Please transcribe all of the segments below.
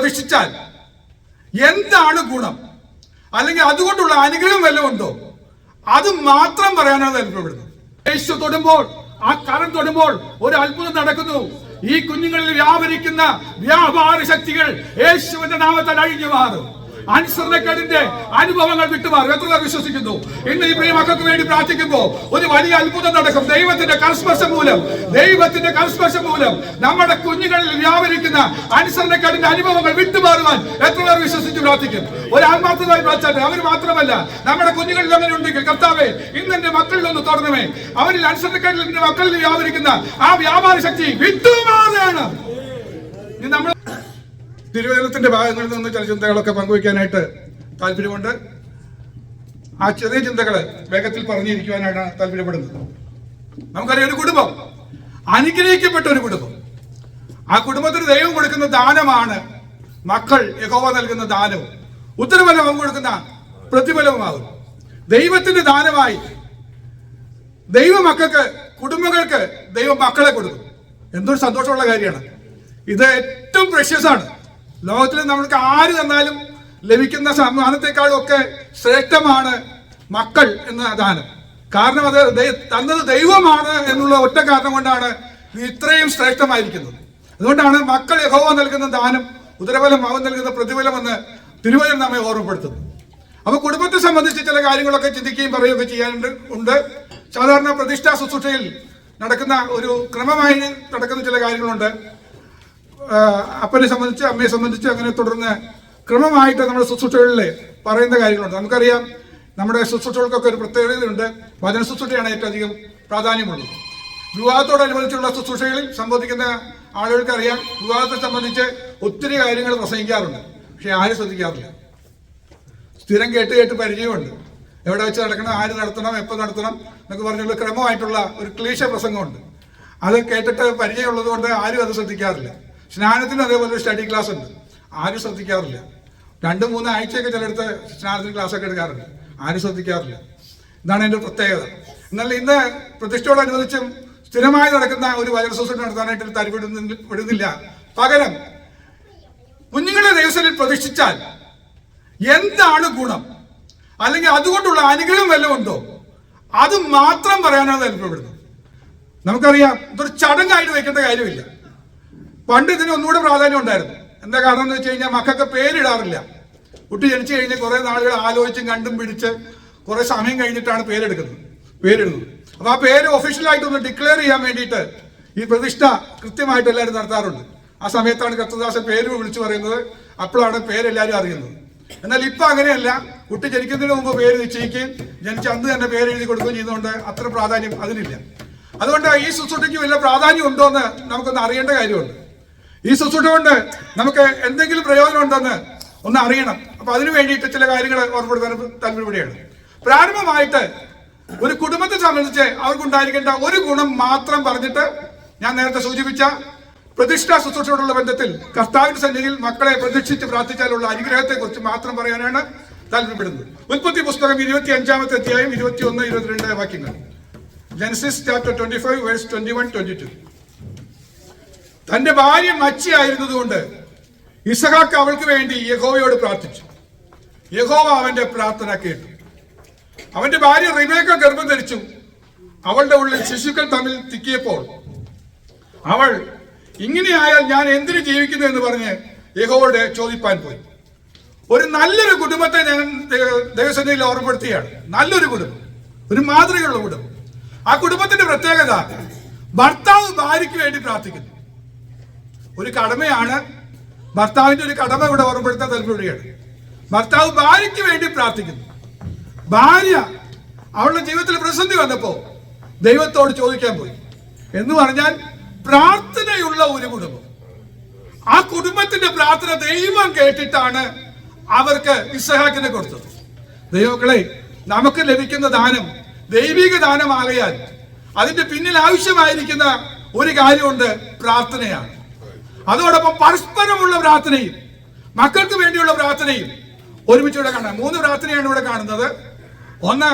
പ്രതിഷ്ഠിച്ചാൽ എന്താണ് ഗുണം? അല്ലെങ്കിൽ അതുകൊണ്ടുള്ള അനുഗ്രഹം വല്ലതും ഉണ്ടോ? അത് മാത്രം പറയാനാണ് താല്പര്യപ്പെടുന്നത്. യേശു തൊടുമ്പോൾ ആ കരം തൊടുമ്പോൾ ഒരു അത്ഭുതം നടക്കുന്നു. ഈ കുഞ്ഞുങ്ങളിൽ വ്യാപരിക്കുന്ന വ്യാപാര ശക്തികൾ യേശുവിന്റെ നാമത്തിൽ അഴിഞ്ഞു മാറും. അനുസരണക്കേടിന്റെ അനുഭവങ്ങൾ വിട്ടുമാറും. എത്ര വിശ്വസിക്കുന്നു? ഇന്ന് ഈ പ്രിയ മക്കൾക്ക് വേണ്ടി പ്രാർത്ഥിക്കുമ്പോൾ ഒരു വലിയ അത്ഭുതം നടക്കും. ദൈവത്തിന്റെ കൽസ്പർശം മൂലം ദൈവത്തിന്റെ കൽസ്പർശം മൂലം നമ്മുടെ കുഞ്ഞുങ്ങളിൽ വ്യാപരിക്കുന്ന അനുസരണക്കേടിന്റെ അനുഭവങ്ങൾ വിട്ടുമാറുവാൻ എത്ര പേർ വിശ്വസിച്ച് പ്രാർത്ഥിക്കും? ഒരു ആത്മാർത്ഥമായി പ്രാർത്ഥിച്ചാൽ അവർ മാത്രമല്ല നമ്മുടെ കുഞ്ഞുങ്ങളിൽ അങ്ങനെ ഉണ്ടെങ്കിൽ കർത്താവേ ഇന്ന് എന്റെ മക്കളിൽ ഒന്ന് തുറന്നമേ അവരിൽ അനുസരണക്കേടിൽ എന്റെ മക്കളിൽ വ്യാപരിക്കുന്ന ആ വ്യാപാര ശക്തി വിട്ടുമാറുകയാണ് നമ്മൾ തിരുവേദനത്തിന്റെ ഭാഗങ്ങളിൽ നിന്ന് ചില ചിന്തകളൊക്കെ പങ്കുവയ്ക്കാനായിട്ട് താല്പര്യമുണ്ട്. ആ ചെറിയ ചിന്തകൾ വേഗത്തിൽ പറഞ്ഞിരിക്കുവാനാണ് താല്പര്യപ്പെടുന്നത്. നമുക്കറിയാം ഒരു കുടുംബം അനുഗ്രഹിക്കപ്പെട്ട ഒരു കുടുംബം. ആ കുടുംബത്തിന് ദൈവം കൊടുക്കുന്ന ദാനമാണ് മക്കൾ യഹോവ നൽകുന്ന ദാനവും. ഉത്തരഫലം അവൻ കൊടുക്കുന്ന പ്രതിഫലവുമാകും. ദൈവത്തിന്റെ ദാനമായി ദൈവ മക്കൾക്ക് കുടുംബങ്ങൾക്ക് ദൈവം മക്കളെ കൊടുക്കും. എന്തൊരു സന്തോഷമുള്ള കാര്യമാണ്. ഇത് ഏറ്റവും പ്രഷ്യസാണ് ലോകത്തിൽ നമ്മൾക്ക് ആര് തന്നാലും ലഭിക്കുന്ന സമ്മാനത്തെക്കാളും ഒക്കെ ശ്രേഷ്ഠമാണ് മക്കൾ എന്ന ദാനം. കാരണം അത് തന്നത് ദൈവമാണ് എന്നുള്ള ഒറ്റ കാരണം കൊണ്ടാണ് ഇത് ഇത്രയും ശ്രേഷ്ഠമായിരിക്കുന്നത്. അതുകൊണ്ടാണ് മക്കൾ യഹോവ നൽകുന്ന ദാനം ഉദരഫലം അവൻ നൽകുന്ന പ്രതിഫലം എന്ന് നമ്മെ ഓർമ്മപ്പെടുത്തുന്നു അപ്പൊ കുടുംബത്തെ സംബന്ധിച്ച് ചില കാര്യങ്ങളൊക്കെ ചിന്തിക്കുകയും പറയുകയൊക്കെ ചെയ്യാനുണ്ട് ഉണ്ട്. സാധാരണ പ്രതിഷ്ഠാ ശുശ്രൂഷയിൽ നടക്കുന്ന ഒരു ക്രമമായി നടക്കുന്ന ചില കാര്യങ്ങളുണ്ട്. അപ്പനെ സംബന്ധിച്ച് അമ്മയെ സംബന്ധിച്ച് അങ്ങനെ തുടർന്ന് ക്രമമായിട്ട് നമ്മുടെ ശുശ്രൂഷകളിൽ പറയുന്ന കാര്യങ്ങളുണ്ട്. നമുക്കറിയാം നമ്മുടെ ശുശ്രൂഷകൾക്കൊക്കെ ഒരു പ്രത്യേകതയുണ്ട്. വചന ശുശ്രൂഷയാണ് ഏറ്റവും അധികം പ്രാധാന്യമുള്ളത്. വിവാഹത്തോടനുബന്ധിച്ചുള്ള ശുശ്രൂഷകളിൽ സംബന്ധിക്കുന്ന ആളുകൾക്ക് അറിയാം വിവാഹത്തെ സംബന്ധിച്ച് ഒത്തിരി കാര്യങ്ങൾ പ്രസംഗിക്കാറുണ്ട്. പക്ഷെ ആരും ശ്രദ്ധിക്കാറില്ല? സ്ഥിരം കേട്ട് കേട്ട് പരിചയമുണ്ട്. എവിടെ വെച്ച് നടക്കണം ആര് നടത്തണം എപ്പോൾ നടത്തണം എന്നൊക്കെ പറഞ്ഞുള്ള ക്രമമായിട്ടുള്ള ഒരു ക്ലീശ പ്രസംഗമുണ്ട്. അത് കേട്ടിട്ട് പരിചയമുള്ളത് കൊണ്ട് ആരും അത് ശ്രദ്ധിക്കാറില്ല. സ്നാനത്തിന് അതേപോലെ സ്റ്റഡി ക്ലാസ് ഉണ്ട്. ആരും ശ്രദ്ധിക്കാറില്ല. രണ്ട് മൂന്ന് ആഴ്ചയൊക്കെ ചിലടത്ത് സ്നാനത്തിന് ക്ലാസ് ഒക്കെ എടുക്കാറുണ്ട്. ആരും ശ്രദ്ധിക്കാറില്ല. ഇതാണ് എന്റെ പ്രത്യേകത. എന്നാൽ ഇന്ന് പ്രതിഷ്ഠയോടനുബന്ധിച്ചും സ്ഥിരമായി നടക്കുന്ന ഒരു വൈറസ് ശുശ്രൂഷ നടത്താനായിട്ട് വിടുന്നില്ല പകരം കുഞ്ഞുങ്ങളെ ദൈവത്തിൽ പ്രതിഷ്ഠിച്ചാൽ എന്താണ് ഗുണം? അല്ലെങ്കിൽ അതുകൊണ്ടുള്ള അനുഗ്രഹം വല്ലതും ഉണ്ടോ? അത് മാത്രം പറയാനാണ് താല്പര്യപ്പെടുന്നത് നമുക്കറിയാം ഇതൊരു ചടങ്ങായിട്ട് വെക്കേണ്ട കാര്യമില്ല. പണ്ട് ഇതിന് ഒന്നുകൂടെ പ്രാധാന്യം ഉണ്ടായിരുന്നു. എന്താ കാരണം എന്ന് വെച്ച് കഴിഞ്ഞാൽ മക്കൾക്ക് പേരിടാറില്ല. കുട്ടി ജനിച്ചു കഴിഞ്ഞ് കുറെ നാളുകൾ ആലോചിച്ചും കണ്ടും പിടിച്ച് കുറെ സമയം കഴിഞ്ഞിട്ടാണ് പേരെടുക്കുന്നത്. പേരിടുന്നത്. അപ്പൊ ആ പേര് ഒഫീഷ്യലായിട്ട് ഒന്ന് ഡിക്ലെയർ ചെയ്യാൻ വേണ്ടിയിട്ട് ഈ പ്രതിഷ്ഠ കൃത്യമായിട്ട് എല്ലാവരും നടത്താറുണ്ട്. ആ സമയത്താണ് കർത്തദാസൻ പേര് വിളിച്ചു പറയുന്നത്. അപ്പോഴാണ് പേരെല്ലാവരും അറിയുന്നത്. എന്നാൽ ഇപ്പൊ അങ്ങനെയല്ല. കുട്ടി ജനിക്കുന്നതിന് മുമ്പ് പേര് നിശ്ചയിക്കുകയും ജനിച്ച അന്ന് തന്നെ പേര് എഴുതി കൊടുക്കുകയും ചെയ്യുന്നതുകൊണ്ട് അത്ര പ്രാധാന്യം അതിനില്ല. അതുകൊണ്ട് ഈ ശുശ്രൂഷയ്ക്ക് വലിയ പ്രാധാന്യം ഉണ്ടോ എന്ന് നമുക്കൊന്ന് അറിയേണ്ട കാര്യമുണ്ട്. ഈ ശുശ്രൂഷ കൊണ്ട് നമുക്ക് എന്തെങ്കിലും പ്രയോജനം ഉണ്ടെന്ന് ഒന്ന് അറിയണം. അപ്പൊ അതിനു വേണ്ടിയിട്ട് ചില കാര്യങ്ങൾ ഓർമ്മപ്പെടുത്താൻ താല്പര്യപ്പെടുകയാണ്. പ്രാരംഭമായിട്ട് ഒരു കുടുംബത്തെ സംബന്ധിച്ച് അവർക്കുണ്ടായിരിക്കേണ്ട ഒരു ഗുണം മാത്രം പറഞ്ഞിട്ട് ഞാൻ നേരത്തെ സൂചിപ്പിച്ച പ്രതിഷ്ഠാ ശുശ്രൂഷയോടുള്ള ബന്ധത്തിൽ കർത്താവിന്റെ സന്നിധിയിൽ മക്കളെ പ്രതീക്ഷിച്ച് പ്രാർത്ഥിച്ചാലുള്ള അനുഗ്രഹത്തെ കുറിച്ച് മാത്രം പറയാനാണ് താല്പര്യപ്പെടുന്നത്. ഉൽപ്പത്തി പുസ്തകം ഇരുപത്തി അഞ്ചാമത്തെ അധ്യായം ഇരുപത്തി ഒന്ന് ഇരുപത്തിരണ്ട് വാക്യങ്ങൾ. Genesis chapter twenty five verse twenty one twenty two തന്റെ ഭാര്യ മച്ചിയായിരുന്നതുകൊണ്ട് ഇസഹാക്ക് അവൾക്ക് വേണ്ടി യഹോവയോട് പ്രാർത്ഥിച്ചു. യഹോവ അവന്റെ പ്രാർത്ഥന കേട്ടു. അവന്റെ ഭാര്യ റിബേക്ക ഗർഭം ധരിച്ചു. അവളുടെ ഉള്ളിൽ ശിശുക്കൾ തമ്മിൽ തിക്കിയപ്പോൾ അവൾ ഇങ്ങനെയായാൽ ഞാൻ എന്തിനു ജീവിക്കുന്നു? എന്ന് പറഞ്ഞ് യഹോവയുടെ ചോദിപ്പാൻ പോയി. ഒരു നല്ലൊരു കുടുംബത്തെ ഞാൻ ദൈവ- ദൈവസന്നിധിയിൽ ഓർമ്മപ്പെടുത്തുകയാണ് നല്ലൊരു കുടുംബം. ഒരു മാതൃകയുള്ള കുടുംബം. ആ കുടുംബത്തിന്റെ പ്രത്യേകത ഭർത്താവ് ഭാര്യയ്ക്ക് വേണ്ടി പ്രാർത്ഥിക്കുന്നു. ഒരു കടമയാണ്. ഭർത്താവിന്റെ ഒരു കടമ ഇവിടെ ഓർമ്മപ്പെടുത്താൻ താല്പര്യപ്പെടുകയാണ്. ഭർത്താവ് ഭാര്യയ്ക്ക് വേണ്ടി പ്രാർത്ഥിക്കുന്നു. ഭാര്യ അവളുടെ ജീവിതത്തിൽ പ്രതിസന്ധി വന്നപ്പോ ദൈവത്തോട് ചോദിക്കാൻ പോയി. എന്ന് പറഞ്ഞാൽ പ്രാർത്ഥനയുള്ള ഒരു കുടുംബം. ആ കുടുംബത്തിന്റെ പ്രാർത്ഥന ദൈവം കേട്ടിട്ടാണ് അവർക്ക് ഇസഹാക്കിനെ കൊടുത്തത്. ദൈവങ്ങളെ നമുക്ക് ലഭിക്കുന്ന ദാനം ദൈവിക ദാനമാകയാൽ അതിന്റെ പിന്നിൽ ആവശ്യമായിരിക്കുന്ന ഒരു കാര്യമുണ്ട് പ്രാർത്ഥനയാണ്. അതോടൊപ്പം പരസ്പരമുള്ള പ്രാർത്ഥനയും മക്കൾക്ക് വേണ്ടിയുള്ള പ്രാർത്ഥനയും ഒരുമിച്ച് ഇവിടെ കാണാം. മൂന്ന് പ്രാർത്ഥനയാണ് ഇവിടെ കാണുന്നത്. ഒന്ന്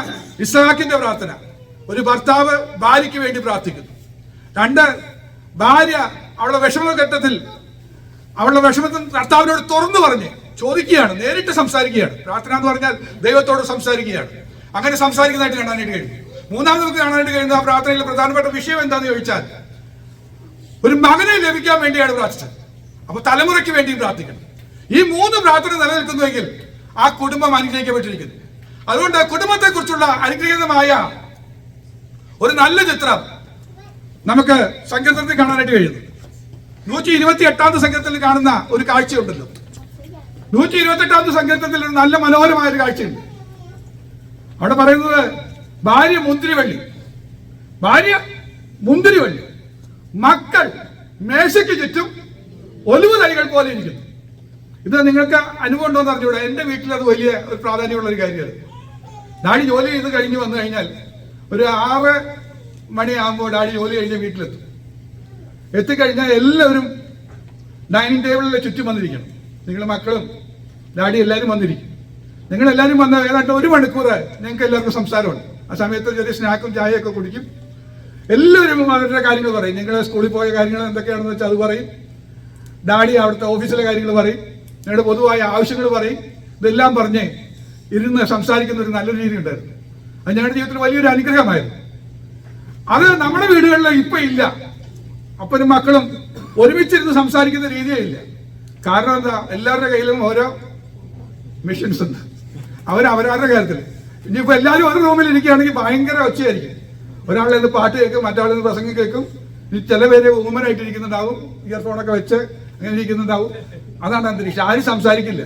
ഇസ്ഹാക്കിന്റെ പ്രാർത്ഥന. ഒരു ഭർത്താവ് ഭാര്യയ്ക്ക് വേണ്ടി പ്രാർത്ഥിക്കുന്നു. രണ്ട് ഭാര്യ അവളുടെ വിഷമഘട്ടത്തിൽ അവളുടെ വിഷമത്തിൽ ഭർത്താവിനോട് തുറന്നു പറഞ്ഞ് ചോദിക്കുകയാണ് നേരിട്ട് സംസാരിക്കുകയാണ്. പ്രാർത്ഥന എന്ന് പറഞ്ഞാൽ ദൈവത്തോട് സംസാരിക്കുകയാണ്. അങ്ങനെ സംസാരിക്കുന്നതായിട്ട് കാണാനായിട്ട് കഴിയും. മൂന്നാമത് നമുക്ക് കാണാനായിട്ട് കഴിയുന്നത് ആ പ്രാർത്ഥനയിലെ പ്രധാനപ്പെട്ട വിഷയം എന്താണെന്ന് ചോദിച്ചാൽ ഒരു മകനെ ലഭിക്കാൻ വേണ്ടിയാണ് പ്രാർത്ഥിച്ചത്. അപ്പൊ തലമുറയ്ക്ക് വേണ്ടിയും പ്രാർത്ഥിക്കണം. ഈ മൂന്ന് പ്രാർത്ഥന നിലനിൽക്കുന്നുവെങ്കിൽ ആ കുടുംബം അനുഗ്രഹിക്കപ്പെട്ടിരിക്കുന്നു. അതുകൊണ്ട് കുടുംബത്തെ കുറിച്ചുള്ള അനുഗ്രഹീതമായ ഒരു നല്ല ചിത്രം നമുക്ക് സങ്കീർത്തനത്തിൽ കാണാനായിട്ട് കഴിയുന്നു. നൂറ്റി ഇരുപത്തി എട്ടാമത്തെ സങ്കീർത്തനത്തിൽ കാണുന്ന ഒരു കാഴ്ചയുണ്ടല്ലോ. നൂറ്റി ഇരുപത്തി എട്ടാമത്തെ സങ്കീർത്തനത്തിൽ ഒരു നല്ല മനോഹരമായ ഒരു കാഴ്ചയുണ്ട്. അവിടെ പറയുന്നത് ഭാര്യ മുന്തിരിവള്ളി. ഭാര്യ മുന്തിരിവള്ളി. മക്കൾ മേശയ്ക്ക് ചുറ്റും ഒലിവ് തൈകൾ പോലെ ഇരിക്കുന്നു. ഇത് നിങ്ങൾക്ക് അനുഭവം ഉണ്ടോ എന്ന് എന്റെ വീട്ടിൽ അത് വലിയ ഒരു പ്രാധാന്യമുള്ള ഒരു കാര്യമാണ്. ഡാഡി ജോലി ചെയ്ത് കഴിഞ്ഞ് വന്നു കഴിഞ്ഞാൽ ഒരു ആറ് മണിയാകുമ്പോൾ ഡാഡി ജോലി കഴിഞ്ഞ് വീട്ടിലെത്തും. എത്തിക്കഴിഞ്ഞാൽ എല്ലാവരും ഡൈനിങ് ടേബിളിൽ ചുറ്റും വന്നിരിക്കണം. നിങ്ങളുടെ മക്കളും ഡാഡി എല്ലാവരും വന്നിരിക്കും. നിങ്ങളെല്ലാവരും വന്ന ഏതാണ്ട് ഒരു മണിക്കൂർ ഞങ്ങൾക്ക് എല്ലാവർക്കും സംസാരമുണ്ട്. ആ സമയത്ത് ചെറിയ സ്നാക്കും ചായയൊക്കെ കുടിക്കും. എല്ലാവരും അവരുടെ കാര്യങ്ങൾ പറയും. നിങ്ങൾ സ്കൂളിൽ പോയ കാര്യങ്ങൾ എന്തൊക്കെയാണെന്ന് വെച്ചാൽ അത് പറയും. ഡാഡി അവിടുത്തെ ഓഫീസിലെ കാര്യങ്ങൾ പറയും. നിങ്ങളുടെ പൊതുവായ ആവശ്യങ്ങൾ പറയും. ഇതെല്ലാം പറഞ്ഞ് ഇരുന്ന് സംസാരിക്കുന്ന ഒരു നല്ലൊരു രീതി ഉണ്ടായിരുന്നു. അത് ഞങ്ങളുടെ ജീവിതത്തിൽ വലിയൊരു അനുഗ്രഹമായിരുന്നു. അത് നമ്മുടെ വീടുകളിൽ ഇപ്പൊ ഇല്ല. അപ്പനും മക്കളും ഒരുമിച്ചിരുന്ന് സംസാരിക്കുന്ന രീതിയേ ഇല്ല. കാരണം എന്താ? എല്ലാവരുടെ കയ്യിലും ഓരോ മിഷൻസ് ഉണ്ട്. അവർ അവരവരുടെ കാര്യത്തിൽ ഇനിയിപ്പോ എല്ലാവരും ഒരു റൂമിൽ ഇരിക്കുകയാണെങ്കിൽ ഭയങ്കര ഒച്ചയായിരിക്കും. ഒരാളിൽ നിന്ന് പാട്ട് കേൾക്കും മറ്റാളിൽ നിന്ന് പ്രസംഗം കേൾക്കും. ഈ ചില പേര് വുമനായിട്ട് ഇരിക്കുന്നുണ്ടാവും ഇയർഫോണൊക്കെ വെച്ച് അങ്ങനെ ഇരിക്കുന്നുണ്ടാവും അതാണ് അന്തരീക്ഷം. ആരും സംസാരിക്കില്ല.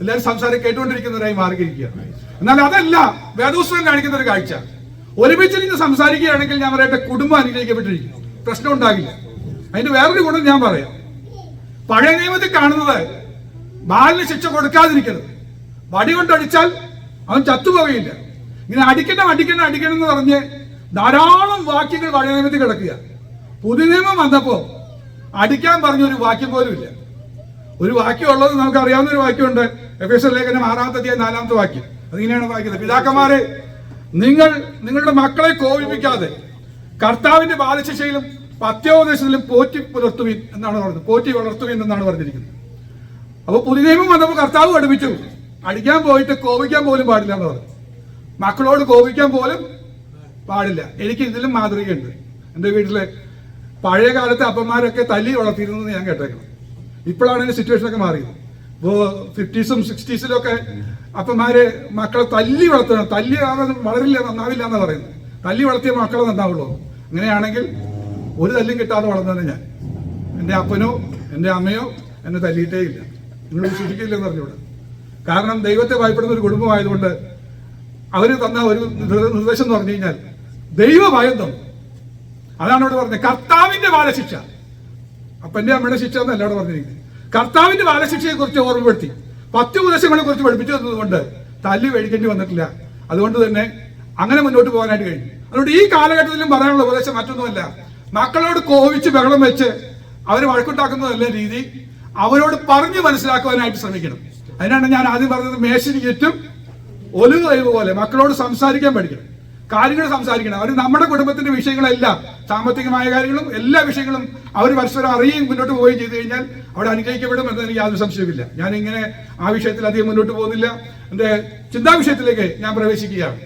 എല്ലാവരും സംസാരം കേട്ടുകൊണ്ടിരിക്കുന്നവരായി മാറിയിരിക്കുക. എന്നാൽ അതല്ല വേദോത്സവം കാണിക്കുന്ന ഒരു കാഴ്ച. ഒരുമിച്ചിരുന്ന് സംസാരിക്കുകയാണെങ്കിൽ ഞാൻ പറയട്ടെ കുടുംബം അനുഗ്രഹിക്കപ്പെട്ടിരിക്കും. പ്രശ്നം ഉണ്ടാകില്ല. അതിന്റെ വേറൊരു ഗുണം ഞാൻ പറയാം. പഴയ നിയമത്തിൽ കാണുന്നത് ബാലിന് ശിക്ഷ കൊടുക്കാതിരിക്കരുത്. വടി കൊണ്ടടിച്ചാൽ അവൻ ചത്തുപോകയില്ല ഇങ്ങനെ അടിക്കണം അടിക്കണം അടിക്കണം എന്ന് പറഞ്ഞ് ധാരാളം വാക്യങ്ങൾ പഴയ നിയമത്തിൽ കിടക്കുക. പുതുനിയമം വന്നപ്പോ അടിക്കാൻ പറഞ്ഞ ഒരു വാക്യം പോലും ഇല്ല. ഒരു വാക്യം ഉള്ളത് നമുക്ക് അറിയാവുന്ന ഒരു വാക്യമുണ്ട്. എഫ് എസ് ലേഖനം ആറാമത്തെ അധ്യായം നാലാമത്തെ വാക്യം. അതിങ്ങനെയാണ് വായിക്കുന്നത്. പിതാക്കന്മാരെ നിങ്ങൾ നിങ്ങളുടെ മക്കളെ കോപിപ്പിക്കാതെ കർത്താവിന്റെ ബാലശിക്ഷയിലും പത്യോപദേശത്തിലും പോറ്റി പുലർത്തുവിൻ എന്നാണ് പറഞ്ഞത്. പോറ്റി വളർത്തുവിൻ എന്നാണ് പറഞ്ഞിരിക്കുന്നത്. അപ്പോൾ പുതുനിയമം വന്നപ്പോൾ കർത്താവ് പഠിപ്പിച്ചു. അടിക്കാൻ പോയിട്ട് കോപിക്കാൻ പോലും പാടില്ല എന്ന് പറഞ്ഞു. മക്കളോട് കോപിക്കാൻ പോലും പാടില്ല. എനിക്ക് ഇതിലും മാതൃകയുണ്ട്. എന്റെ വീട്ടിലെ പഴയ കാലത്തെ അപ്പന്മാരൊക്കെ തല്ലി വളർത്തിയിരുന്നത് ഞാൻ കേട്ടേക്കണം. ഇപ്പോഴാണ് അതിന്റെ സിറ്റുവേഷൻ ഒക്കെ മാറിയത്. ഇപ്പോ ഫിഫ്റ്റീസും സിക്സ്റ്റീസിലും ഒക്കെ അപ്പന്മാര് മക്കളെ തല്ലി വളർത്തണം. തല്ലി വളരില്ല നന്നാവില്ല എന്ന് പറയുന്നത്. തല്ലി വളർത്തിയ മക്കളെ നന്നാവുള്ളൂ. അങ്ങനെയാണെങ്കിൽ ഒരു തല്ലും കിട്ടാതെ വളർന്നതാണ് ഞാൻ. എന്റെ അപ്പനോ എന്റെ അമ്മയോ എന്നെ തല്ലിയിട്ടേ ഇല്ല. നിങ്ങൾ വിശ്വസിക്കില്ലെന്ന് പറഞ്ഞുകൂടെ. കാരണം ദൈവത്തെ ഭയപ്പെടുന്ന ഒരു കുടുംബമായതുകൊണ്ട് അവർ തന്ന ഒരു നിർദ്ദേശം എന്ന് പറഞ്ഞു കഴിഞ്ഞാൽ ദൈവഭയം തന്നു അതാണ് ഇവിടെ പറഞ്ഞത്. കർത്താവിന്റെ ബാലശിക്ഷ. അപ്പന്റെ അമ്മയുടെ ശിക്ഷ എന്നല്ല അവിടെ പറഞ്ഞിരിക്കുന്നത്. കർത്താവിന്റെ ബാലശിക്ഷയെ കുറിച്ച് ഓർമ്മപ്പെടുത്തി. പത്ത് ഉപദേശങ്ങളെ കുറിച്ച് പഠിപ്പിച്ചു തന്നതുകൊണ്ട് തല്ലി മേടിക്കേണ്ടി വന്നിട്ടില്ല. അതുകൊണ്ട് തന്നെ അങ്ങനെ മുന്നോട്ട് പോകാനായിട്ട് കഴിഞ്ഞു. അതുകൊണ്ട് ഈ കാലഘട്ടത്തിലും പറയാനുള്ള ഉപദേശം മറ്റൊന്നുമല്ല. മക്കളോട് കോവിച്ച് ബഹളം വെച്ച് അവരെ വഴക്കുണ്ടാക്കുന്നതല്ല രീതി. അവരോട് പറഞ്ഞു മനസ്സിലാക്കുവാനായിട്ട് ശ്രമിക്കണം. അതിനാണ് ഞാൻ ആദ്യം പറഞ്ഞത് മേശിന് ചുറ്റും ഒലിവ് കഴിവ് പോലെ മക്കളോട് സംസാരിക്കാൻ പഠിക്കണം. കാര്യങ്ങൾ സംസാരിക്കണം. അവർ നമ്മുടെ കുടുംബത്തിന്റെ വിഷയങ്ങളെല്ലാം സാമ്പത്തികമായ കാര്യങ്ങളും എല്ലാ വിഷയങ്ങളും അവർ പരസ്പരം അറിയുകയും മുന്നോട്ട് പോവുകയും ചെയ്തു കഴിഞ്ഞാൽ അവിടെ അനുഗ്രഹിക്കപ്പെടും എന്ന് എനിക്ക് യാതൊരു സംശയമില്ല ഞാൻ ഇങ്ങനെ ആ വിഷയത്തിൽ അധികം മുന്നോട്ട് പോകുന്നില്ല. എന്റെ ചിന്താ വിഷയത്തിലേക്ക് ഞാൻ പ്രവേശിക്കുകയാണ്.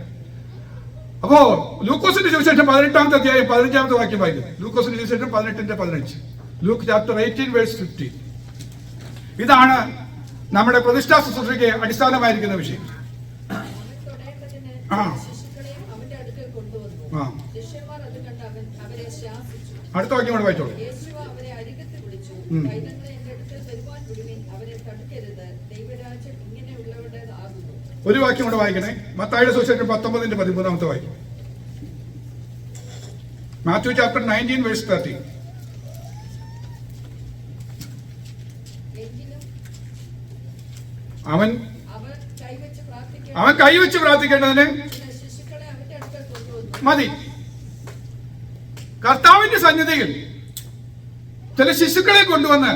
അപ്പോ ലൂക്കോസിന്റെ സുവിശേഷം പതിനെട്ടാമത്തെ അധ്യായം പതിനഞ്ചാമത്തെ വാക്യം വായിക്കുന്നു ലൂക്കോസിന്റെ സുവിശേഷം പതിനെട്ടിന്റെ പതിനഞ്ച്. Luke chapter eighteen verse fifteen. ഇതാണ് നമ്മുടെ പ്രതിഷ്ഠാ ശുശ്രൂഷയ്ക്ക് അടിസ്ഥാനമായിരിക്കുന്ന വിഷയം. ആ. ശിശുക്കളെയും അവന്റെ അടുക്കൽ കൊണ്ടുവന്നു ആ. ശിഷ്യന്മാർ അത് കണ്ട് അവൻ അവരെ ശാസിച്ചു അടുത്ത വാക്യം വായിച്ചോളൂ. ഒരു വാക്യം കൂടെ വായിക്കണേ. മത്തായുടെ സുശേഷം പത്തൊമ്പതിന്റെ പതിമൂന്നാമത്തെ വാക്യം. മാത്യു ചാപ്റ്റർ നയന്റീൻ വേഴ്സ് എങ്കിലും അവൻ അവൻ കൈവച്ച് പ്രാർത്ഥിക്കേണ്ടതിന് ചില ശിശുക്കളെ അവന്റെ അടുക്കൽ കൊണ്ടുവന്നു മതി. കർത്താവിന്റെ സന്നിധിയിൽ ചില ശിശുക്കളെ കൊണ്ടുവന്ന്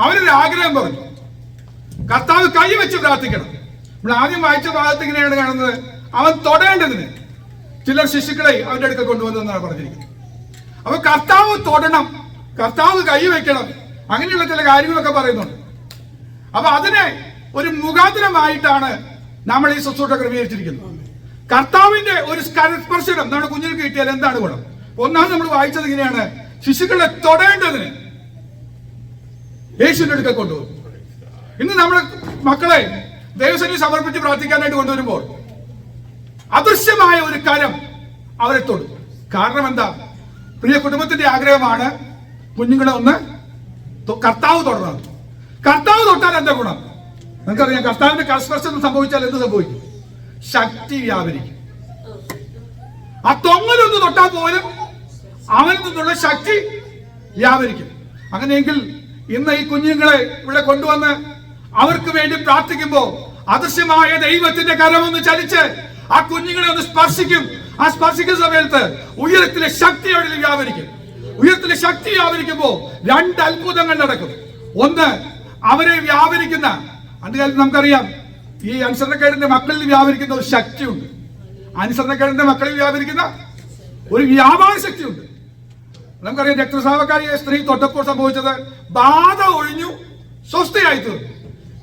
അവരൊരു ആഗ്രഹം പറഞ്ഞു. കർത്താവ് കൈ വെച്ച് പ്രാർത്ഥിക്കണം. നമ്മൾ ആദ്യം വായിച്ച ഭാഗത്ത് ഇങ്ങനെയാണ് കാണുന്നത്. അവൻ തൊടേണ്ടതിന് ചിലർ ശിശുക്കളെ അവന്റെ അടുക്കൽ കൊണ്ടുവന്നു എന്നാണ് പറഞ്ഞിരിക്കുന്നത്. അപ്പൊ കർത്താവ് തൊടണം. കർത്താവ് കൈ വെക്കണം അങ്ങനെയുള്ള ചില കാര്യങ്ങളൊക്കെ പറയുന്നുണ്ട്. അപ്പൊ അതിനെ ഒരു മുഖാന്തരമായിട്ടാണ് നമ്മൾ ഈ ശുശ്രൂഷ ക്രമീകരിച്ചിരിക്കുന്നത്. കർത്താവിന്റെ ഒരു സ്പർശനം നമ്മുടെ കുഞ്ഞിന് കിട്ടിയാൽ എന്താണ് ഗുണം? ഒന്നാമത് നമ്മൾ വായിച്ചത് ഇങ്ങനെയാണ്. ശിശുക്കളെ തൊടേണ്ടതിന് യേശുവിന്റെ അടുക്കൽ കൊണ്ടുപോകും. ഇന്ന് നമ്മുടെ മക്കളെ ദൈവസേനയിൽ സമർപ്പിച്ച് പ്രാർത്ഥിക്കാനായിട്ട് കൊണ്ടുവരുമ്പോൾ അദൃശ്യമായ ഒരു കരം അവരെ തൊടും. കാരണം എന്താ? പ്രിയ കുടുംബത്തിന്റെ ആഗ്രഹമാണ് കുഞ്ഞുങ്ങളെ ഒന്ന് കർത്താവ് തൊടണം. കർത്താവ് തൊട്ടാൽ എന്താ ഗുണം? നിങ്ങൾക്കറിയാം കർത്താവിന്റെ കസ്പർശനം സംഭവിച്ചാൽ എന്ത് സംഭവിക്കും? ശക്തി വ്യാപരിക്കും. ആ തൊങ്ങലൊന്ന് തൊട്ടാൽ പോലും അവനിൽ നിന്നുള്ള ശക്തി വ്യാപരിക്കും. അങ്ങനെയെങ്കിൽ ഇന്ന് ഈ കുഞ്ഞുങ്ങളെ ഇവിടെ കൊണ്ടുവന്ന് അവർക്ക് വേണ്ടി പ്രാർത്ഥിക്കുമ്പോൾ അദൃശ്യമായ ദൈവത്തിന്റെ കരമൊന്ന് ചലിച്ച് ആ കുഞ്ഞുങ്ങളെ ഒന്ന് സ്പർശിക്കും. ആ സ്പർശിക്കുന്ന സമയത്ത് ഉയരത്തിലെ ശക്തി അവിടെ വ്യാപരിക്കും. ഉയരത്തിലെ ശക്തി വ്യാപരിക്കുമ്പോൾ രണ്ട് അത്ഭുതങ്ങൾ നടക്കും. ഒന്ന് അവരെ വ്യാപരിക്കുന്ന അതുകാലത്ത് നമുക്കറിയാം ഈ അനുസരണക്കേടിന്റെ മക്കളിൽ വ്യാപരിക്കുന്ന ഒരു ശക്തിയുണ്ട്. അനുസരണക്കേടിന്റെ മക്കളിൽ വ്യാപരിക്കുന്ന ഒരു വ്യാപാര ശക്തിയുണ്ട്. നമുക്കറിയാം രക്തസ്രാവക്കാരിയായ സ്ത്രീ തൊട്ടപ്പോൾ സംഭവിച്ചത് ബാധ ഒഴിഞ്ഞു സ്വസ്ഥയായി തീർന്നു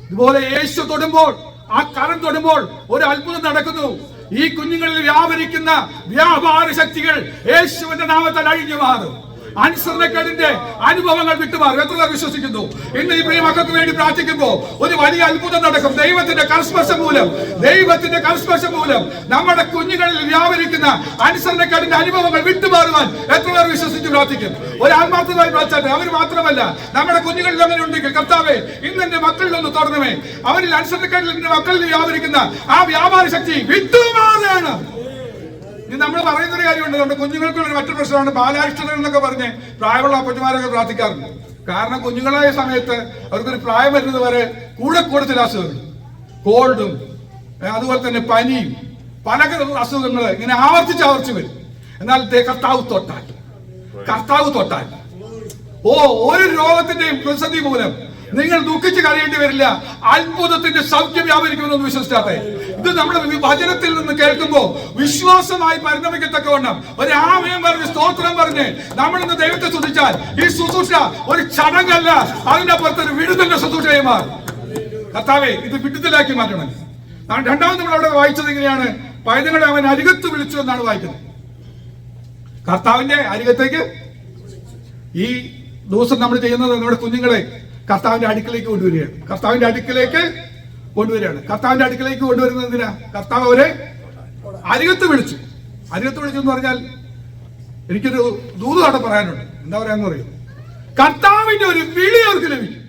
ഇതുപോലെ യേശു തൊടുമ്പോൾ ആ കരം തൊടുമ്പോൾ ഒരു അത്ഭുതം നടക്കുന്നു. ഈ കുഞ്ഞുങ്ങളിൽ വ്യാപരിക്കുന്ന വ്യാപാര ശക്തികൾ യേശുവിന്റെ നാമത്തിൽ അഴിഞ്ഞു മാറും. അനുസരണക്കേടിന്റെ അനുഭവങ്ങൾ വിട്ടുമാറും. എത്ര വിശ്വസിക്കുന്നു? ഇന്ന് ഈ പ്രിയമക്കൾക്ക് വേണ്ടി പ്രാർത്ഥിക്കുമ്പോൾ ഒരു വലിയ അത്ഭുതം നടക്കും. ദൈവത്തിന്റെ കൽസ്പർശം മൂലം ദൈവത്തിന്റെ കൽസ്പർശം മൂലം നമ്മുടെ കുഞ്ഞുങ്ങളിൽ വ്യാപരിക്കുന്ന അനുസരണക്കേടിന്റെ അനുഭവങ്ങൾ വിട്ടുമാറുവാൻ എത്ര പേർ വിശ്വസിച്ച് പ്രാർത്ഥിക്കും? ഒരു ആത്മാർത്ഥമായി പ്രാർത്ഥിച്ചാൽ അവർ മാത്രമല്ല നമ്മുടെ കുഞ്ഞുങ്ങളിൽ അങ്ങനെ ഉണ്ടെങ്കിൽ കർത്താവെ ഇന്ന് എന്റെ മക്കളിൽ ഒന്ന് തുറന്നമേ അവരിൽ അനുസരണക്കേടിൽ എന്റെ മക്കളിൽ വ്യാപരിക്കുന്ന ആ വ്യാപാര ശക്തി വിട്ടുമാറാണ് ഇനി നമ്മൾ പറയുന്ന ഒരു കാര്യമുണ്ട്. നമ്മുടെ കുഞ്ഞുങ്ങൾക്കുള്ള മറ്റൊരു പ്രശ്നമാണ് ബാലാരിഷ്ടതകൾ എന്നൊക്കെ പറഞ്ഞ് പ്രായമുള്ള അപ്പച്ചമാരൊക്കെ പ്രാർത്ഥിക്കാറുണ്ട്. കാരണം കുഞ്ഞുങ്ങളായ സമയത്ത് അവർക്കൊരു പ്രായം വരുന്നത് വരെ കൂടെ കൂടെ ചില അസുഖങ്ങൾ. കോൾഡും അതുപോലെ തന്നെ പനിയും പല അസുഖങ്ങൾ ഇങ്ങനെ ആവർത്തിച്ച് ആവർത്തിച്ച് വരും. എന്നാൽ കർത്താവ് തൊട്ടാൽ. കർത്താവ് തൊട്ടാൽ. ഓ ഒരു രോഗത്തിന്റെയും പ്രതിസന്ധി മൂലം നിങ്ങൾ ദുഃഖിച്ച് കരയേണ്ടി വരില്ല. അത്ഭുതത്തിന്റെ സൗഖ്യം വ്യാപരിക്കുമെന്ന് വിശ്വസിക്കാത്ത ഇത് നമ്മുടെ വചനത്തിൽ നിന്ന് കേൾക്കുമ്പോൾ വിശ്വാസമായി പരിണമിക്കത്തക്കവണ്ണം. ഒരു ആമയം പറഞ്ഞ് സ്തോത്രം പറഞ്ഞ് നമ്മൾ ഇന്ന് ദൈവത്തെ ശ്രദ്ധിച്ചാൽ ഈ ശുശ്രൂഷ ഒരു ചടങ്ങല്ല. അതിന്റെ അപ്പുറത്ത് ഒരു വിടുതലിന്റെ ശുശ്രൂഷയായി മാറും. കർത്താവെ ഇത് വിടുതലാക്കി മാറ്റണം. രണ്ടാമത് നമ്മൾ അവിടെ വായിച്ചത് എങ്ങനെയാണ് പൈതങ്ങളെ അവൻ അരികത്ത് വിളിച്ചു എന്നാണ് വായിക്കുന്നത്. കർത്താവിന്റെ അരികത്തേക്ക് ഈ ദിവസം നമ്മൾ ചെയ്യുന്നത് നമ്മുടെ കുഞ്ഞുങ്ങളെ കർത്താവിന്റെ അടുക്കിലേക്ക് കൊണ്ടുവരികയാണ്. കർത്താവിന്റെ അടുക്കിലേക്ക് കൊണ്ടുവരികയാണ്. കർത്താവിന്റെ അടുക്കിലേക്ക് കൊണ്ടുവരുന്നത് എന്തിനാ? കർത്താവ് അവരെ അരികത്ത് വിളിച്ചു. അരികത്ത് വിളിച്ചു എന്ന് പറഞ്ഞാൽ എനിക്കൊരു ദൂത് അവിടെ പറയാനുണ്ട്. എന്താ പറയാന്ന് പറയും കർത്താവിന്റെ ഒരു വിളി അവർക്ക് ലഭിക്കും.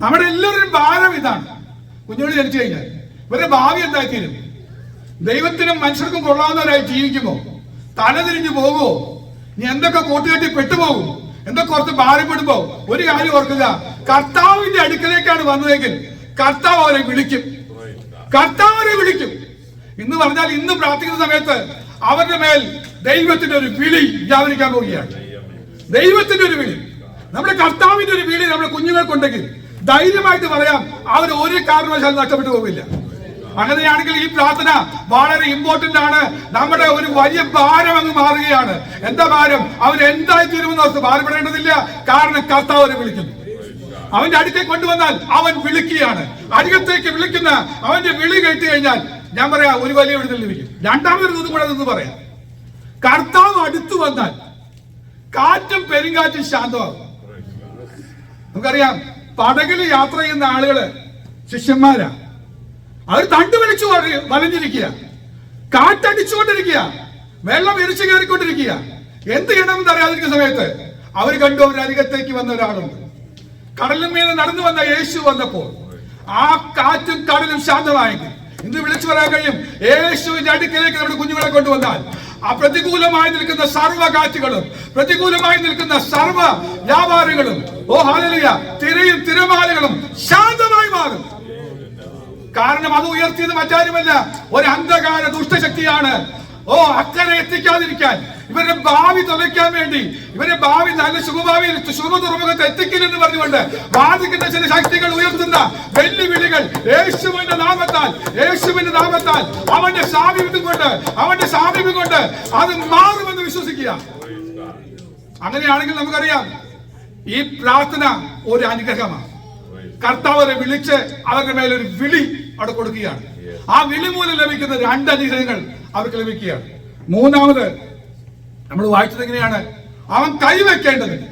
നമ്മുടെ എല്ലാവരുടെയും ഭാരം ഇതാണ്. കുഞ്ഞുങ്ങൾ ജനിച്ചു കഴിഞ്ഞാൽ. ഇവരുടെ ഭാവി എന്തായിത്തീരും? ദൈവത്തിനും മനുഷ്യർക്കും കൊള്ളാവുന്നവരായി ജീവിക്കുമോ? തലതിരിഞ്ഞു പോകുമോ? നീ എന്തൊക്കെ കൂട്ടുകെട്ടി പെട്ടുപോകും? എന്തൊക്കെ ഓർത്ത് ഭാരപ്പെടുമ്പോ ഒരു കാര്യം ഓർക്കുക. കർത്താവിന്റെ അടുക്കലേക്കാണ് വന്നതെങ്കിൽ കർത്താവ് അവരെ വിളിക്കും. കർത്താവ് അവരെ വിളിക്കും. ഇന്ന് പറഞ്ഞാൽ ഇന്ന് പ്രാർത്ഥിക്കുന്ന സമയത്ത് അവരുടെ മേൽ ദൈവത്തിന്റെ ഒരു വിളി വ്യാപരിക്കാൻ പോവുകയാണ്. ദൈവത്തിന്റെ ഒരു വിളി. നമ്മുടെ കർത്താവിന്റെ ഒരു വിളി നമ്മുടെ കുഞ്ഞുങ്ങൾക്കുണ്ടെങ്കിൽ ധൈര്യമായിട്ട് പറയാം അവർ ഒരു കാരണവശാലും നഷ്ടപ്പെട്ടു പോകില്ല അങ്ങനെയാണെങ്കിൽ ഈ പ്രാർത്ഥന വളരെ ഇമ്പോർട്ടന്റ് ആണ്. നമ്മുടെ ഒരു വലിയ ഭാരം അങ്ങ് മാറുകയാണ്. എന്താ ഭാരം? അവൻ എന്തായി തീരുമെന്ന് ഓർത്ത് ഭാരപ്പെടേണ്ടതില്ല. കാരണം കർത്താവ് അവരെ വിളിക്കുന്നു. അവന്റെ അടുത്തേക്ക് കൊണ്ടുവന്നാൽ അവൻ വിളിക്കുകയാണ്. അടുത്തേക്ക് വിളിക്കുന്ന അവന്റെ വിളി കേട്ട് കഴിഞ്ഞാൽ ഞാൻ പറയാ ഒരു വലിയ ലഭിക്കും. രണ്ടാമതൊരു ദൂതും കൂടെ നിന്ന് പറയാം. കർത്താവ് അടുത്തു വന്നാൽ കാറ്റും പെരുങ്കാറ്റും ശാന്തമാകും. നമുക്കറിയാം പടകിൽ യാത്ര ചെയ്യുന്ന ആളുകൾ ശിഷ്യന്മാരാ. അവർ തണ്ട് വലിച്ചു വലഞ്ഞിരിക്കുക. കാറ്റടിച്ചുകൊണ്ടിരിക്കുക. വെള്ളം എരിച്ചു കയറിക്കൊണ്ടിരിക്കുക. എന്ത് ചെയ്യണമെന്ന് അറിയാതിരിക്കുന്ന സമയത്ത് അവർ കണ്ടു അവർ അരികത്തേക്ക് വന്ന ഒരാളുണ്ട്. കടലിൽ മീതെ നടന്നു വന്ന യേശു വന്നപ്പോൾ ആ കാറ്റും കടലും ശാന്തമായെങ്കിൽ ഇന്ന് വിളിച്ചു പറയാൻ കഴിയും യേശുവിന്റെ അടുക്കലേക്ക് നമ്മുടെ കുഞ്ഞുങ്ങളെ കൊണ്ടുവന്നാൽ ആ പ്രതികൂലമായി നിൽക്കുന്ന സർവ കാറ്റുകളും പ്രതികൂലമായി നിൽക്കുന്ന സർവ വ്യാപാരങ്ങളും ഓ ഹാലലിയ തിരയും തിരമാലകളും ശാന്തമായി മാറും. കാരണം അത് ഉയർത്തിയത് മറ്റാരുമല്ല ഒരു അന്ധകാര ദുഷ്ടശക്തിയാണ്. ഓ അക്കരെ എത്തിക്കാതിരിക്കാൻ ഇവരുടെ ഭാവി തുലയ്ക്കാൻ വേണ്ടി ഇവരുടെ ഭാവി നല്ല ശുഭഭാവിയിൽ ശുഭ തുറമുഖത്ത് എത്തിക്കില്ലെന്ന് പറഞ്ഞുകൊണ്ട് ബാധിക്കുന്ന ചില ശക്തികൾ ഉയർത്തുന്ന വെല്ലുവിളികൾ യേശുവിന്റെ നാമത്താൽ യേശുവിന്റെ നാമത്താൽ അവന്റെ സാമീപ്യം കൊണ്ട് അവന്റെ സാമീപ്യം കൊണ്ട് അത് മാറുമെന്ന് വിശ്വസിക്കുക. അങ്ങനെയാണെങ്കിൽ നമുക്കറിയാം ഈ പ്രാർത്ഥന ഒരു അനുഗ്രഹമാണ്. കർത്താവരെ വിളിച്ച് അവരുടെ മേലൊരു വിളി അവിടെ കൊടുക്കുകയാണ്. ആ വിളി മൂലം ലഭിക്കുന്ന രണ്ട് അനുഗ്രഹങ്ങൾ അവർക്ക് ലഭിക്കുകയാണ്. മൂന്നാമത് നമ്മൾ വായിച്ചത് എങ്ങനെയാണ്? അവൻ കൈവെക്കേണ്ടതിന്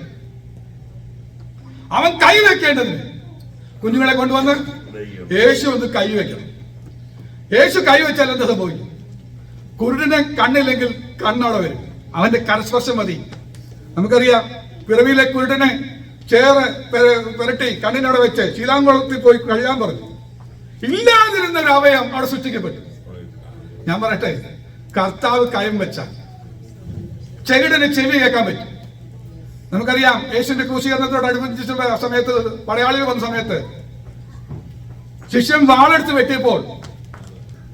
അവൻ കൈവെക്കേണ്ടതിന് കുഞ്ഞുങ്ങളെ കൊണ്ടുവന്ന് യേശു ഒന്ന് കൈവെക്കണം യേശു കൈവച്ചാൽ എന്താ സംഭവിക്കും? കുരുടിനെ കണ്ണില്ലെങ്കിൽ കണ്ണോടെ വരും. അവന്റെ കരസ്പർശം മതി. നമുക്കറിയാം പിറവിയിലെ കുരുടിനെ ചേറ് പെരട്ടി കണ്ണിനവിടെ വെച്ച് ശീലാങ്കുളത്തിൽ പോയി കഴിയാൻ പറഞ്ഞു. ഇല്ലാതിരുന്ന ഒരു അവയം അവിടെ സൃഷ്ടിക്കപ്പെട്ടു. ഞാൻ പറയട്ടെ കർത്താവ് കയം വെച്ച ചെകിടന് ചെവി കേൾക്കാൻ പറ്റും. നമുക്കറിയാം യേശുവിന്റെ ക്രൂശീകരണത്തോടനുബന്ധിച്ചുള്ള സമയത്ത് പടയാളികൾ വന്ന സമയത്ത് ശിഷ്യൻ വാളെടുത്ത് വെട്ടിയപ്പോൾ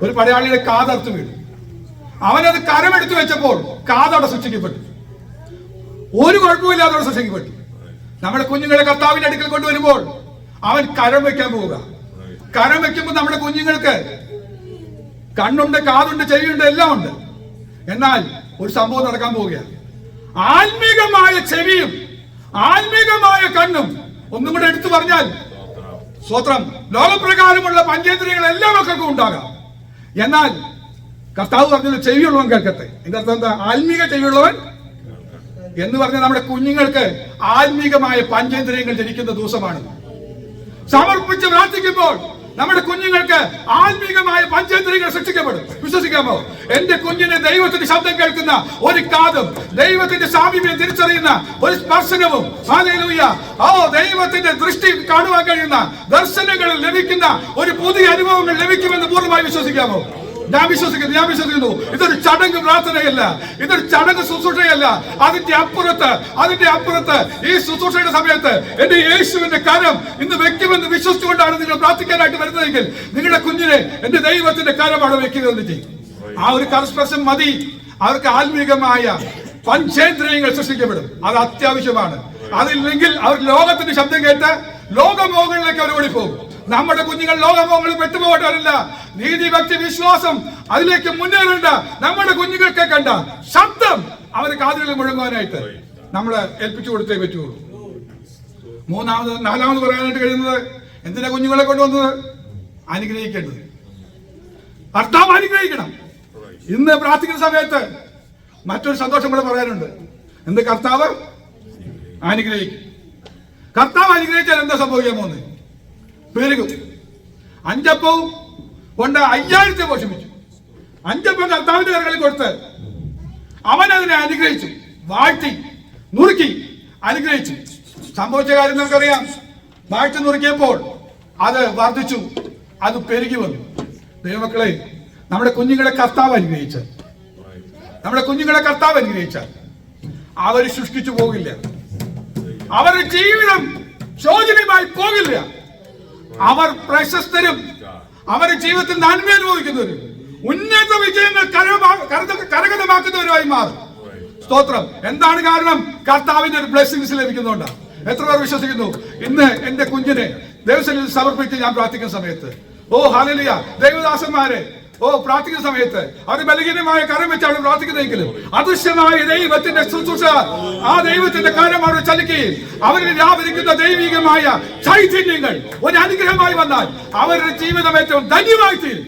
ഒരു പടയാളിയുടെ കാതർത്ത് വീണു. അവനത് കരമെടുത്ത് വെച്ചപ്പോൾ കാതവിടെ സൃഷ്ടിക്കപ്പെട്ടു. ഒരു കുഴപ്പമില്ലാതെ അവിടെ സൃഷ്ടിക്കപ്പെട്ടു. നമ്മുടെ കുഞ്ഞുങ്ങളെ കർത്താവിന്റെ അടുക്കൽ കൊണ്ടുവരുമ്പോൾ അവൻ കരം വെക്കാൻ പോവുക. കരം വെക്കുമ്പോൾ നമ്മുടെ കുഞ്ഞുങ്ങൾക്ക് കണ്ണുണ്ട് കാതുണ്ട് ചെവിയുണ്ട് എല്ലാം ഉണ്ട്. എന്നാൽ ഒരു സംഭവം നടക്കാൻ പോവുകയാണ്. ആത്മീകമായ ചെവിയും ആത്മീകമായ കണ്ണും ഒന്നും കൂടെ എടുത്തു പറഞ്ഞാൽ സ്വത്രം. ലോകപ്രകാരമുള്ള പഞ്ചേന്ദ്രിയങ്ങൾ എല്ലാ മക്കൾക്കും ഉണ്ടാകാം. എന്നാൽ കർത്താവ് പറഞ്ഞത് ചെവിയുള്ളവൻ കേൾക്കട്ടെ. എന്റെ അർത്ഥം എന്താ? ആത്മീക ചെവിയുള്ളവൻ എന്ന് പറഞ്ഞാൽ നമ്മുടെ കുഞ്ഞുങ്ങൾക്ക് ആത്മീകമായ പഞ്ചേന്ദ്രിയങ്ങൾ ജനിക്കുന്ന ദിവസമാണ്. സമർപ്പിച്ച് പ്രാർത്ഥിക്കുമ്പോൾ നമ്മുടെ കുഞ്ഞുങ്ങൾക്ക് ആത്മീകമായ പഞ്ചേന്ദ്രിയങ്ങൾ സൃഷ്ടിക്കപ്പെടും. വിശ്വസിക്കാമോ? എന്റെ കുഞ്ഞിന് ദൈവത്തിന്റെ ശബ്ദം കേൾക്കുന്ന ഒരു കാതും ദൈവത്തിന്റെ സാമീപ്യം തിരിച്ചറിയുന്ന ഒരു സ്പർശനവും. ഓ ദൈവത്തിന്റെ ദൃഷ്ടി കാണുവാൻ കഴിയുന്ന ദർശനങ്ങൾ ലഭിക്കുന്ന ഒരു പുതിയ അനുഭവങ്ങൾ ലഭിക്കുമെന്ന് പൂർണമായി വിശ്വസിക്കാമോ? ഞാൻ വിശ്വസിക്കുന്നു ഞാൻ വിശ്വസിക്കുന്നു. ഇതൊരു ചടങ്ങ് പ്രാർത്ഥനയല്ല. ഇതൊരു ചടങ്ങ് ശുശ്രൂഷയല്ല. അതിന്റെ അപ്പുറത്ത് അതിന്റെ അപ്പുറത്ത് ഈ ശുശ്രൂഷയുടെ സമയത്ത് എന്റെ യേശുവിന്റെ കരം ഇന്ന് വെക്കുമെന്ന് വിശ്വസിച്ചുകൊണ്ടാണ് നിങ്ങൾ പ്രാർത്ഥിക്കാനായിട്ട് വരുന്നതെങ്കിൽ നിങ്ങളുടെ കുഞ്ഞിനെ എന്റെ ദൈവത്തിന്റെ കരമാണ് വെക്കുന്നത് ആ ഒരു കരസ്പർശം മതി. അവർക്ക് ആത്മീകമായ പഞ്ചേന്ദ്രിയങ്ങൾ സൃഷ്ടിക്കപ്പെടും. അത് അത്യാവശ്യമാണ്. അതില്ലെങ്കിൽ അവർ ലോകത്തിന്റെ ശബ്ദം കേട്ട് ലോകമോഹങ്ങളിലേക്ക് അവർ ഓടിപ്പോകും. നമ്മുടെ കുഞ്ഞുങ്ങൾ ലോകമോഹങ്ങളിൽ നീതി ഭക്തി വിശ്വാസം അതിലേക്ക് മുന്നേറേണ്ട നമ്മുടെ കുഞ്ഞുങ്ങൾ കേൾക്കണ്ട ശബ്ദം അവർ കാതുകളിൽ മുഴങ്ങുവാനായിട്ട് നമ്മൾ ഏൽപ്പിച്ചു കൊടുത്തേ പറ്റുള്ളൂ. മൂന്നാമത് നാലാമത് പറയാനായിട്ട് കഴിയുന്നത് എന്തിനാ കുഞ്ഞുങ്ങളെ കൊണ്ടുവന്നത്? അനുഗ്രഹിക്കേണ്ടത്. ഭർത്താവ് അനുഗ്രഹിക്കണം. ഇന്ന് പ്രാർത്ഥിക്കുന്ന സമയത്ത് മറ്റൊരു സന്തോഷം കൂടെ പറയാനുണ്ട്. എന്ത് കർത്താവ്? അനുഗ്രഹിക്കും. കർത്താവ് അനുഗ്രഹിച്ചാൽ എന്താ സംഭവിക്കാൻ പോകുന്നത്? പെരുകും അഞ്ചപ്പവും കൊണ്ട് അയ്യായിരത്തെ പോഷിപ്പിച്ചു. അഞ്ചപ്പം കർത്താവിന്റെ കരകളിൽ കൊടുത്ത് അവൻ അതിനെ അനുഗ്രഹിച്ചു വാഴ്ത്തി നുറുക്കി അനുഗ്രഹിച്ചു. സംഭവിച്ച കാര്യം നമുക്കറിയാം. വാഴ്ച നുറുക്കിയപ്പോൾ അത് വർദ്ധിച്ചു അത് പെരുകി വന്നു. ദൈവമക്കളെ നമ്മുടെ കുഞ്ഞുങ്ങളെ കർത്താവ് അനുഗ്രഹിച്ച. നമ്മുടെ കുഞ്ഞുങ്ങളെ കർത്താവ് അനുഗ്രഹിച്ച. അവർ സൃഷ്ടിച്ചു പോകില്ല. അവരുടെ ജീവിതം ശോചനീയമായി പോകില്ല. അവർ പ്രശസ്തരും. അവർ ജീവിതത്തിൽ നന്മ അനുഭവിക്കുന്നവരും. ഉന്നത വിജയങ്ങൾ കരകതമാക്കുന്നവരുമായി മാറും. സ്തോത്രം. എന്താണ് കാരണം? കർത്താവിന്റെ ഒരു ബ്ലെസ്സിങ്സ് ലഭിക്കുന്നുണ്ട് എത്ര പേർ വിശ്വസിക്കുന്നു? ഇന്ന് എന്റെ കുഞ്ഞിനെ ദേവസ്വത്തിൽ സമർപ്പിച്ച് ഞാൻ പ്രാർത്ഥിക്കുന്ന സമയത്ത്. ഓ ഹാലലിയ ദൈവദാസന്മാരെ ഓ പ്രാർത്ഥിക്കുന്ന സമയത്ത് അവർ ബലഹീനമായ കരം വെച്ചാണ് പ്രാർത്ഥിക്കുന്നതെങ്കിലും അദൃശ്യമായ ദൈവത്തിന്റെ ശുശ്രൂഷ ആ ദൈവത്തിന്റെ കാര്യം അവിടെ ചലിക്കുകയും അവരിൽ വ്യാപരിക്കുന്ന ദൈവികമായ ചൈതന്യങ്ങൾ ഒരു അനുഗ്രഹമായി വന്നാൽ അവരുടെ ജീവിതം ഏറ്റവും ധന്യമായി തീരും.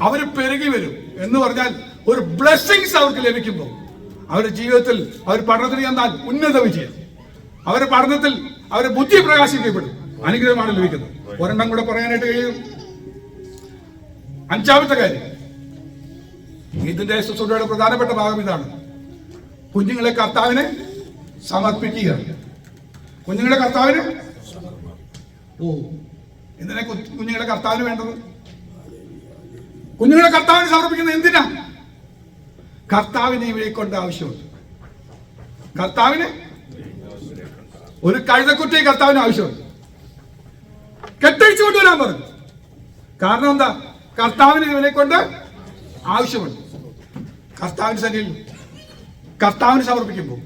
അവർ പെരുകി വരും എന്ന് പറഞ്ഞാൽ ഒരു ബ്ലെസ്സിങ്സ് അവർക്ക് ലഭിക്കുമ്പോൾ അവരുടെ ജീവിതത്തിൽ അവർ പഠനത്തിന് ചെന്നാൽ ഉന്നത വിജയം. അവരുടെ പഠനത്തിൽ അവരുടെ ബുദ്ധി പ്രകാശിക്കപ്പെടും. അനുഗ്രഹമാണ് ലഭിക്കുന്നത്. ഒരെണ്ണം കൂടെ പറയാനായിട്ട് കഴിയും. അഞ്ചാമത്തെ കാര്യം. ഇതിന്റെ ശുശ്രൂഷയുടെ പ്രധാനപ്പെട്ട ഭാഗം ഇതാണ്. കുഞ്ഞുങ്ങളെ കർത്താവിനെ സമർപ്പിക്കുക. കുഞ്ഞുങ്ങളെ കർത്താവിന്? ഓ എന്തിനാ കുഞ്ഞുങ്ങളെ കർത്താവിന് വേണ്ടത്? കുഞ്ഞുങ്ങളെ കർത്താവിന് സമർപ്പിക്കുന്നത് എന്തിനാ? കർത്താവിനെ ഇവരെ കൊണ്ട് ആവശ്യമുണ്ട്. കർത്താവിന് ഒരു കഴുതക്കുട്ടി കർത്താവിന് ആവശ്യമുണ്ട്. കെട്ടഴിച്ചു കൊണ്ടുവരാൻ പറഞ്ഞു. കാരണം എന്താ? കർത്താവിന് ഇവനെ കൊണ്ട് ആവശ്യമുണ്ട്. കർത്താവിന് സന്നിൽ കർത്താവിന് സമർപ്പിക്കുമ്പോൾ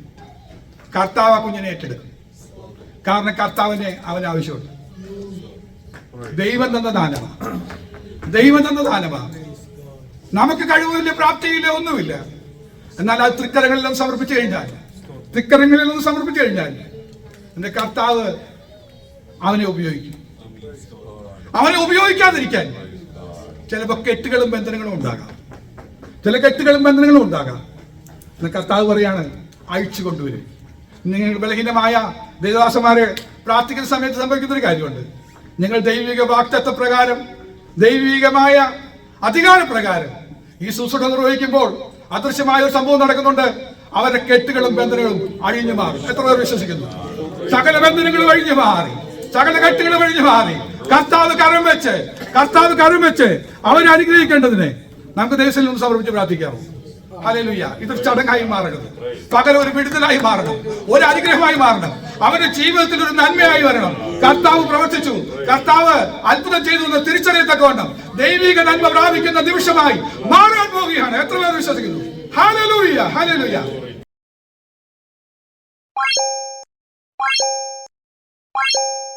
കർത്താവ് ആ കുഞ്ഞിനെ ഏറ്റെടുക്കും. കാരണം കർത്താവിന് അവന് ആവശ്യമുണ്ട്. ദൈവം തന്ന ദാനമാണ് ദൈവം തന്ന ദാനമാണ് നമുക്ക് കഴിവില്ല പ്രാപ്തിയില്ല ഒന്നുമില്ല. എന്നാൽ അത് തൃക്കരങ്ങളിലും സമർപ്പിച്ചു കഴിഞ്ഞാൽ തൃക്കരങ്ങളിലൊന്ന് സമർപ്പിച്ചു കഴിഞ്ഞാൽ എന്റെ കർത്താവ് അവനെ ഉപയോഗിക്കും. അവനെ ഉപയോഗിക്കാതിരിക്കാൻ ചിലപ്പോ കെട്ടുകളും ബന്ധനങ്ങളും ഉണ്ടാകാം. ചില കെട്ടുകളും ബന്ധനങ്ങളും ഉണ്ടാകാം. കർത്താവ് പറയാണ് അഴിച്ചു കൊണ്ടുവരും. നിങ്ങൾ ബലഹീനമായ ദൈവദാസന്മാരെ പ്രാർത്ഥിക്കുന്ന സമയത്ത് സംഭവിക്കുന്ന ഒരു കാര്യമുണ്ട്. നിങ്ങൾ ദൈവിക വാക്തത്വ പ്രകാരം ദൈവികമായ അധികാര പ്രകാരം ഈ ശുശ്രൂഷ നിർവഹിക്കുമ്പോൾ അദൃശ്യമായ ഒരു സംഭവം നടക്കുന്നുണ്ട്. അവരുടെ കെട്ടുകളും ബന്ധനങ്ങളും അഴിഞ്ഞു മാറും. എത്ര പേർ വിശ്വസിക്കുന്നു? സകല ബന്ധനങ്ങളും അഴിഞ്ഞു മാറി. സകല കെട്ടുകളും അഴിഞ്ഞു മാറി. കർത്താവ് കരം വെച്ച് കർത്താവ് കരം വെച്ച് അവരനുഗ്രഹിക്കേണ്ടതിനെ നമുക്ക് ദേശത്തിൽ നിന്ന് സമർപ്പിച്ച് പ്രാർത്ഥിക്കാമോ അലലുയ്യ ഇത് ചടങ്ങായി മാറണം പകരം ഒരു വിടുതലായി മാറണം. ഒരു അനുഗ്രഹമായി മാറണം. അവരുടെ ജീവിതത്തിൽ ഒരു നന്മയായി വരണം. കർത്താവ് പ്രവർത്തിച്ചു. കർത്താവ് അത്ഭുതം ചെയ്തു എന്ന് തിരിച്ചറിയത്തക്കവണ്ണം ദൈവിക നന്മ പ്രാപിക്കുന്ന നിമിഷമായി മാറാൻ പോവുകയാണ്. എത്ര പേർ വിശ്വസിക്കുന്നു? Hallelujah hallelujah Thank you.